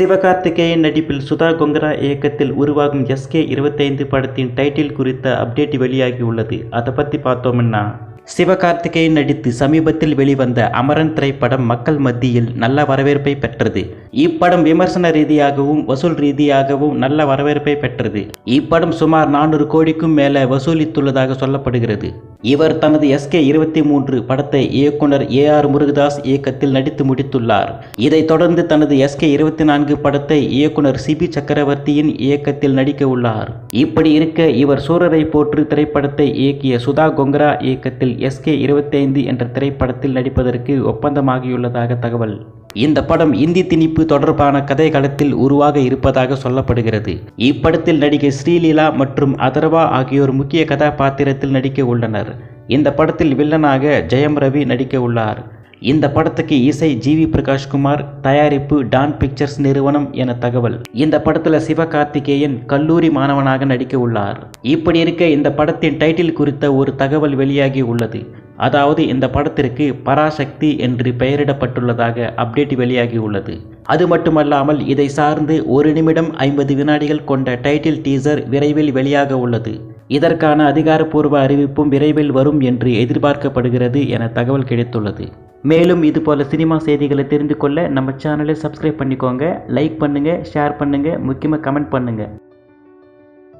சிவகார்த்திகேயன் நடிப்பில் சுதா கொங்கரா இயக்கத்தில் உருவாகும் எஸ்கே இருபத்தைந்து படத்தின் டைட்டில் குறித்த அப்டேட் வெளியாகியுள்ளது. அதை பற்றி பார்த்தோம்னா சிவகார்த்திகேயன் நடித்து சமீபத்தில் வெளிவந்த அமரன் திரைப்படம் மக்கள் மத்தியில் நல்ல வரவேற்பை பெற்றது. இப்படம் விமர்சன ரீதியாகவும் வசூல் ரீதியாகவும் நல்ல வரவேற்பை பெற்றது. இப்படம் சுமார் நானூறு கோடிக்கும் மேல வசூலித்துள்ளதாக சொல்லப்படுகிறது. இவர் தனது எஸ்கே இருபத்தி மூன்று படத்தை இயக்குனர் ஏ ஆர் முருகதாஸ் இயக்கத்தில் நடித்து முடித்துள்ளார். இதைத் தொடர்ந்து தனது எஸ்கே இருபத்தி நான்கு படத்தை இயக்குனர் சிபி சக்கரவர்த்தியின் இயக்கத்தில் நடிக்க உள்ளார். இப்படி இருக்க இவர் சூரரை போற்று திரைப்படத்தை இயக்கிய சுதா கொங்கரா இயக்கத்தில் எஸ்கே இருபத்தைந்து என்ற திரைப்படத்தில் நடிப்பதற்கு ஒப்பந்தமாகியுள்ளதாக தகவல். இந்த படம் இந்தி திணிப்பு தொடர்பான கதைக்களத்தில் உருவாக இருப்பதாக சொல்லப்படுகிறது. இப்படத்தில் நடிகை ஸ்ரீலீலா மற்றும் அதர்வா ஆகியோர் முக்கிய கதாபாத்திரத்தில் நடிக்க உள்ளனர். இந்த படத்தில் வில்லனாக ஜெயம் ரவி நடிக்க உள்ளார். இந்த படத்துக்கு இசை ஜிவி பிரகாஷ்குமார் தயாரிப்பு டான் பிக்சர்ஸ் நிறுவனம் என தகவல். இந்த படத்துல சிவகார்த்திகேயன் கல்லூரி மாணவனாக நடிக்க உள்ளார். இப்படி இருக்க இந்த படத்தின் டைட்டில் குறித்த ஒரு தகவல் வெளியாகி உள்ளது. அதாவது இந்த படத்திற்கு பராசக்தி என்று பெயரிடப்பட்டுள்ளதாக அப்டேட் வெளியாகி உள்ளது. அது மட்டுமல்லாமல் இதை சார்ந்து ஒரு நிமிடம் ஐம்பது வினாடிகள் கொண்ட டைட்டில் டீசர் விரைவில் வெளியாக உள்ளது. இதற்கான அதிகாரப்பூர்வ அறிவிப்பும் விரைவில் வரும் என்று எதிர்பார்க்கப்படுகிறது என தகவல் கிடைத்துள்ளது. மேலும் இதுபோல சினிமா செய்திகளை தெரிந்து கொள்ள நம்ம சேனலை சப்ஸ்கிரைப் பண்ணிக்கோங்க லைக் பண்ணுங்கள் ஷேர் பண்ணுங்கள் முக்கியமாக கமெண்ட் பண்ணுங்கள்